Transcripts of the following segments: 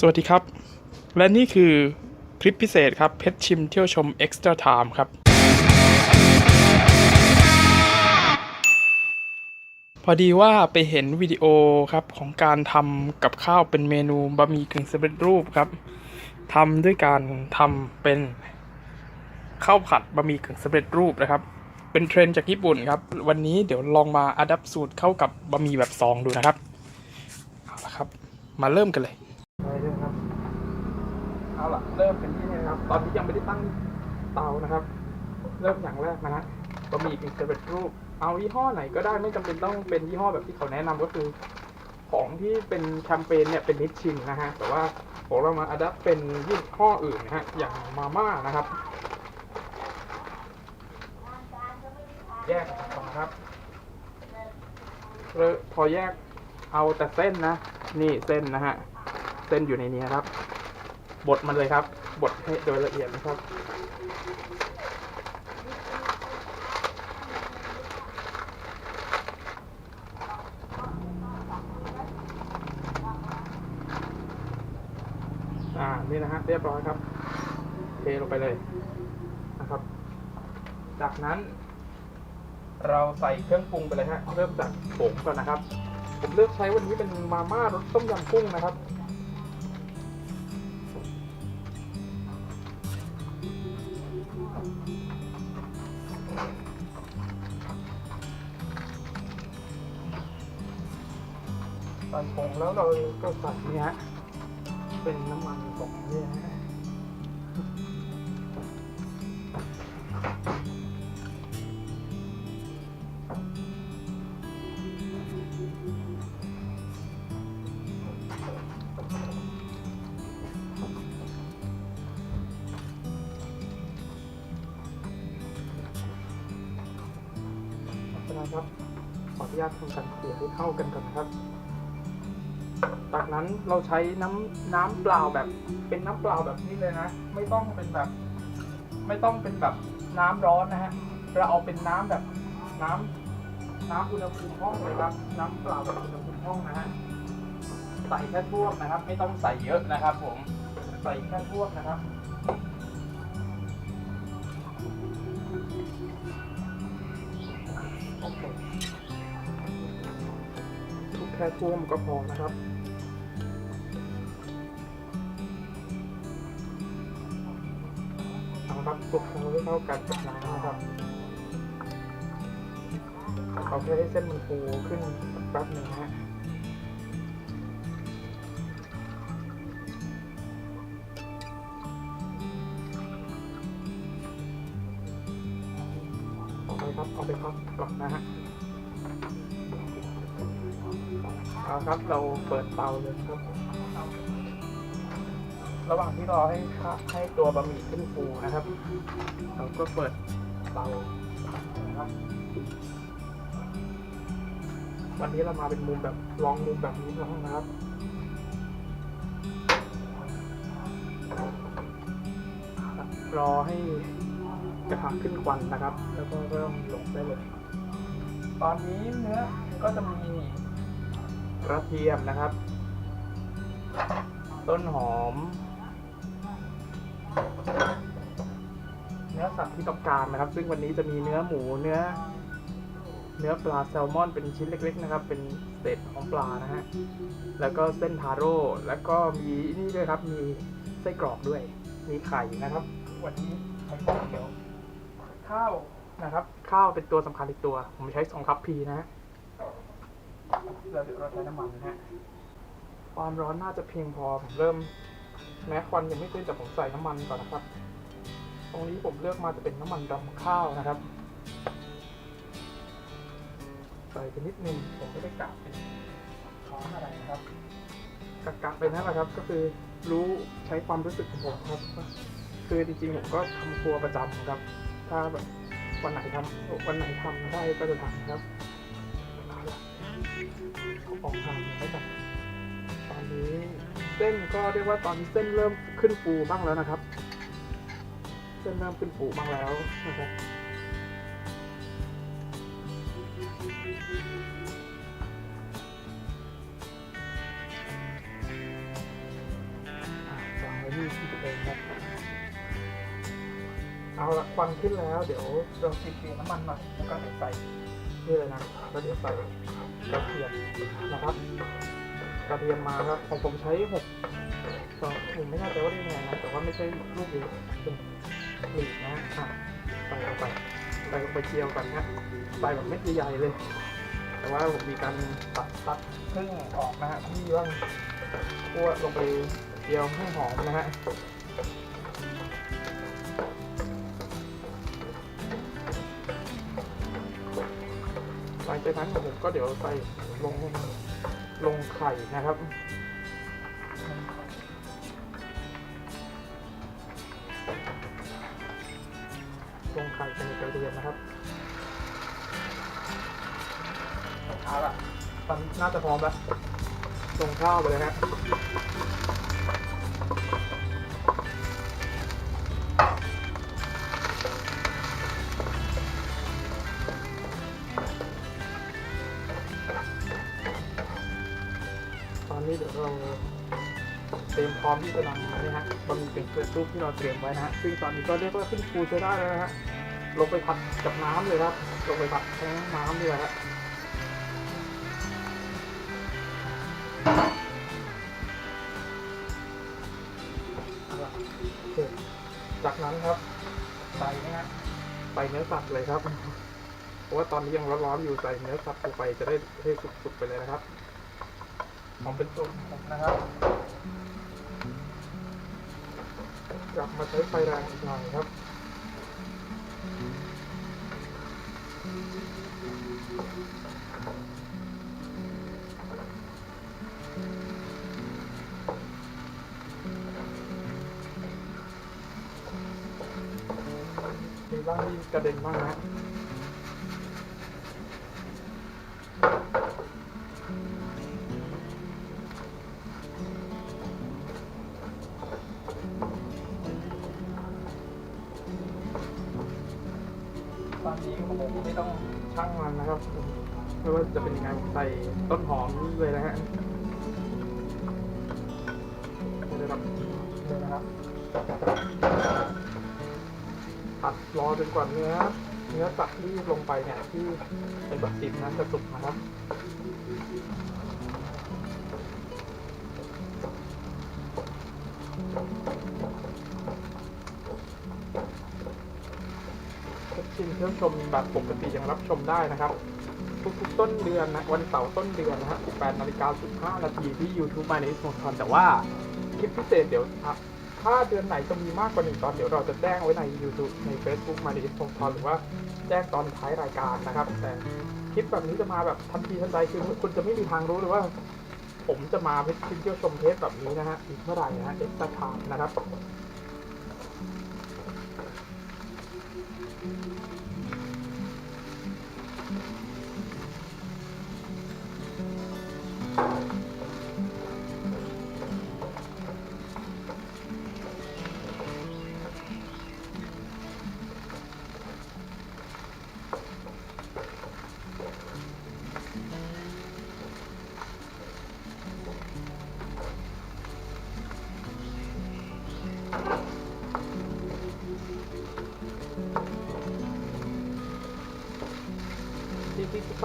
สวัสดีครับ และนี่คือคลิปพิเศษครับเพชรชิมเที่ยวชม Extra Time ครับ พอดีว่าไปเห็นวิดีโอครับของการทำกับข้าวเป็นเมนูบะหมี่กึ่งสำเร็จรูปครับทำด้วยการทำเป็นข้าวผัดบะหมี่กึ่งสำเร็จรูปนะครับ เป็นเทรนจากญี่ปุ่นครับ วันนี้เดี๋ยวลองมาอัดสูตรเข้ากับบะหมี่แบบซองดูนะครับเอาละครับ มาเริ่มกันเลย เอาล่ะเริ่มเป็นที่นี่นะครับ ตอนนี้ยังไม่ได้ตั้งเตานะครับ เริ่มอย่างแรกนะฮะบะหมี่กึ่งสำเร็จรูป เอายี่ห้อไหนก็ได้ไม่จำเป็นต้องเป็นยี่ห้อแบบที่เขาแนะนำก็คือ ของที่เป็นแคมเปญเนี่ยเป็นนิชชินนะฮะ แต่ว่าของเรามาอัดเป็นยี่ห้ออื่นนะฮะ อย่างมาม่านะครับ แยกก่อนนะครับเลยพอแยกเอาแต่เส้นนะ นี่เส้นนะฮะ เส้นอยู่ในนี้ครับ บดมันเลยครับ บดให้โดยละเอียดนะครับ อ่า นี่นะฮะ เรียบร้อยครับ เทลงไปเลยนะครับ จากนั้น เราใส่เครื่องปรุงไปเลยฮะ เริ่มจากผงก่อนนะครับ ผมเลือกใช้วันนี้เป็นมาม่ารสต้มยำกุ้งนะครับ แล้วเราก็ใส่เนี่ฮะเป็นน้ำมันของนี่นะฮะนะครับ ขออนุญาตทำการเกลี่ยให้เข้ากันก่อนนะครับ จากนั้นเราใช้น้ำน้ำเปล่าแบบ เป็นน้ำเปล่าแบบนี้เลยนะ ไม่ต้องเป็นแบบ ไม่ต้องเป็นแบบน้ำร้อนนะฮะเราเอาเป็นน้ำแบบน้ำน้ำอุณหภูมิห้องเลยครับ น้ำเปล่าแบบอุณหภูมิห้องนะฮะใส่แค่ท่วมนะครับ ไม่ต้องใส่เยอะนะครับ ผมใส่แค่ท่วมนะครับโอเคทุกแค่ท่วมก็พอนะครับ เอาครับคลุกเคล้าให้เข้ากันกับน้ำนะครับเอาแค่ให้เส้นมันฟูขึ้นแป๊บหนึ่งนะฮะเอาไปครับเอาไปครับก่อนนะฮะเอาครับเราเปิดเตาเลยครับ ระหว่างที่รอให้ให้ตัวบะหมี่ขึ้นฟูนะครับ เราก็เปิดเตานะครับวันนี้เรามาเป็นมุมแบบลองมุมแบบนี้ล้วนะครับรอให้กระทะขึ้นควันนะครับ แล้วก็เริ่มลงได้เลย ตอนนี้เนื้อก็จะมีกระเทียมนะครับ ต้นหอม เนื้อสัตว์ที่ต้องการนะครับ ซึ่งวันนี้จะมีเนื้อหมูเนื้อ เนื้อปลาแซลมอนเป็นชิ้นเล็ก ๆ นะครับ เป็นเศษของปลานะฮะแล้วก็เส้นทาโร่แล้วก็มีนี่ด้วยครับ มีไส้กรอกด้วย มีไข่นะครับ วันนี้ใช้ข้าวเดียวข้าวนะครับ ข้าวเป็นตัวสำคัญอีกตัว ผมใช้สองคัพพีนะฮะเราเราใช้น้ำมันนะฮะความร้อนน่าจะเพียงพอผมเริ่ม แม้ควันยังไม่ขึ้นแต่ผมใส่น้ำมันก่อนนะครับ ตรงนี้ผมเลือกมาจะเป็นน้ำมันดำข้าวนะครับ ใส่ไปนิดนึงผมไม่ได้กะเป็นช้อนอะไรนะครับกะกะไปนั่นแหละครับ ก็คือรู้ใช้ความรู้สึกของผมครับ คือจริงๆผมก็ทำครัวประจำครับ ถ้าแบบวันไหนทำวันไหนทำได้ก็จะทำครับเอาล่ะเอาออกทำแล้วกันตอนนี้ เส้นก็เรียกว่าตอนนี้เส้นเริ่มขึ้นฟูบ้างแล้วนะครับ เส้นเริ่มขึ้นฟูบ้างแล้วนะครับที่ที่ตัวเองครับเอาละควันขึ้นแล้ว เดี๋ยวเราติดเกลียน้ำมันหน่อยแล้วก็ใส่นี่เลยนะแล้วเดี๋ยวใส่กระเทียมนะครับ กระเทียมมาครับของผมใช้หกสองผมไม่แน่ใจว่าได้ยังไงนะแต่ว่าไม่ใช่ลูกเดียวเป็นกลีบนะอะใส่ลงไปใส่ลงไปเจียวกันนะใส่แบบเม็ดใหญ่ๆเลย แต่ว่าผมมีการตัดตัดครึ่งออกนะฮะที่ว่างคั่วลงไปเจียวให้หอมนะฮะหลังจากนั้นผมก็เดี๋ยวใส่ลง ลงไข่นะครับ ลงไข่เป็นกระเทียมนะครับเอาละตอนนี้น่าจะพร้อมแล้วลงข้าวไปเลยฮะ เดี๋ยวเราเตรียมพร้อมที่จะนำนะฮะบะหมี่เป็นเกลือรูปที่เราเตรียมไว้นะฮะซึ่งตอนนี้ก็เรียกว่าขึ้นฟูใช้ได้แล้วนะฮะลงไปผัดกับน้ำเลยครับลงไปผัดทั้งน้ำเลยฮะเอาล่ะโอเคจากนั้นครับใส่นะฮะใส่เนื้อสัตว์เลยครับ เพราะว่าตอนนี้ยังร้อนๆอยู่ใส่เนื้อสัตว์ลงไปจะได้ให้สุกๆไปเลยนะครับ ผมเป็นตรของผมนะครับ กลับมาใช้ไฟแรงอีกหน่อยครับมีบ้างที่กระเด็นบ้างนะ ตอนนี้ของผมไม่ต้องช่างมันนะครับไม่ว่าจะเป็นยังไงผมใส่ต้นหอมเลยนะฮะเลยนะครับเลยนะครับผัดรอจนกว่าเนื้อเนื้อสัตว์ที่ลงไปเนี่ยที่เป็นแบบติดนั้นจะสุกนะครับ ชิมเที่ยวชมแบบปกติยังรับชมได้นะครับ ทุกๆต้นเดือนนะวันเสาร์ต้นเดือนนะฮะ18นาฬิกา15นาทีที่ YouTube มาในสมคอนแต่ว่าคลิปพิเศษเดี๋ยวถ้าเดือนไหนจะมีมากกว่าหนึ่งตอนเดี๋ยวเราจะแจ้งไว้ใน YouTube ใน Facebook มาในสมคอนหรือว่าแจ้งตอนท้ายรายการนะครับ แต่คลิปแบบนี้จะมาแบบทันทีทันใดคือคุณจะไม่มีทางรู้เลยว่าผมจะมาเพื่อเที่ยวชมเทปแบบนี้นะฮะอีกเมื่อไหร่นะฮะเอ็กซ์ตร้าไทม์นะครับ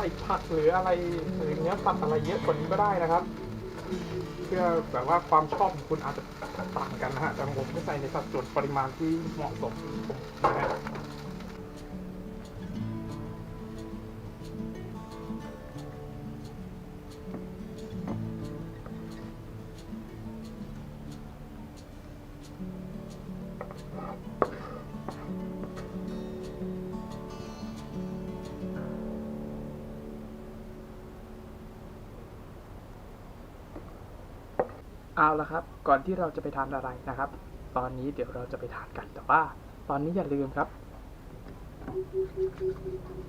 ส่ผักหรืออะไรหรือเนื้อสัตว์อะไรเยอะกว่านี้ก็ได้นะครับ เพื่อแบบว่าความชอบของคุณอาจจะต่างกันนะฮะแต่ผมก็ใส่ในสัดส่วนปริมาณที่เหมาะสมนะฮะ เอาละครับ ก่อนที่เราจะไปทานอะไรนะครับ ตอนนี้เดี๋ยวเราจะไปทานกันแต่ว่า ตอนนี้อย่าลืมครับ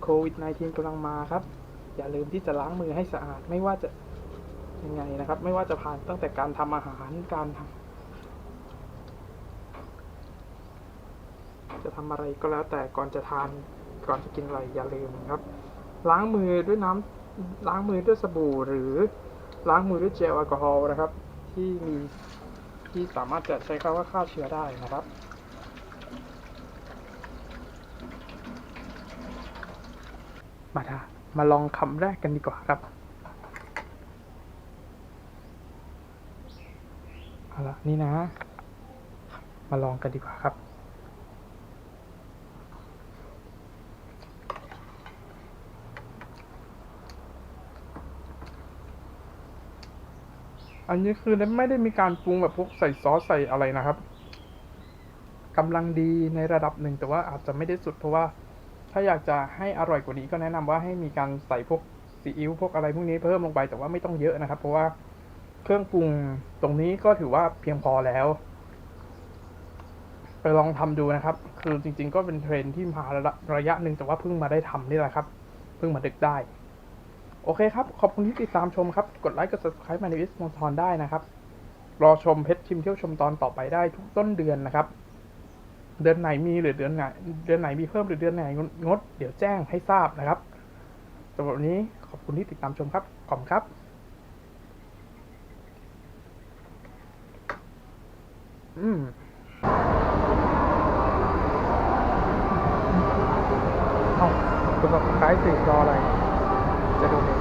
โควิด -19 กำลังมาครับ อย่าลืมที่จะล้างมือให้สะอาดไม่ว่าจะยังไงนะครับ ไม่ว่าจะผ่านตั้งแต่การทำอาหารการทำจะทำอะไรก็แล้วแต่ก่อนจะทานก่อนจะกินอะไรอย่าลืมครับ ล้างมือด้วยน้ำล้างมือด้วยสบู่หรือล้างมือด้วยเจลแอลกอฮอล์นะครับ ที่มีที่สามารถจะใช้คำว่าฆ่าเชื้อได้นะครับมาทามาลองคำแรกกันดีกว่าครับเอาละนี่นะ มาลองกันดีกว่าครับ อันนี้คือไม่ได้มีการปรุงแบบพวกใส่ซอสใส่อะไรนะครับกำลังดีในระดับหนึ่งแต่ว่าอาจจะไม่ได้สุดเพราะว่าถ้าอยากจะให้อร่อยกว่านี้ก็แนะนำว่าให้มีการใส่พวกซีอิ๊วพวกอะไรพวกนี้เพิ่มลงไปแต่ว่าไม่ต้องเยอะนะครับ เพราะว่าเครื่องปรุงตรงนี้ก็ถือว่าเพียงพอแล้ว ไปลองทำดูนะครับ คือจริง ๆ ก็เป็นเทรนที่มาระระยะหนึ่งแต่ว่าเพิ่งมาได้ทำนี่แหละครับ เพิ่งมาดึกได้ โอเคครับ ขอบคุณที่ติดตามชมครับ กดไลค์กด subscribe มาในวิสมอนทอนได้นะครับ รอชมเพชรชิมเที่ยวชมตอนต่อไปได้ทุกต้นเดือนนะครับ เดือนไหนมีหรือเดือนไหน เดือนไหนมีเพิ่มหรือเดือนไหนงด เดี๋ยวแจ้งให้ทราบนะครับสำหรับวันนี้ขอบคุณที่ติดตามชมครับ ขอบคุณครับอืมเอากด subscribe สิรออะไร จะดู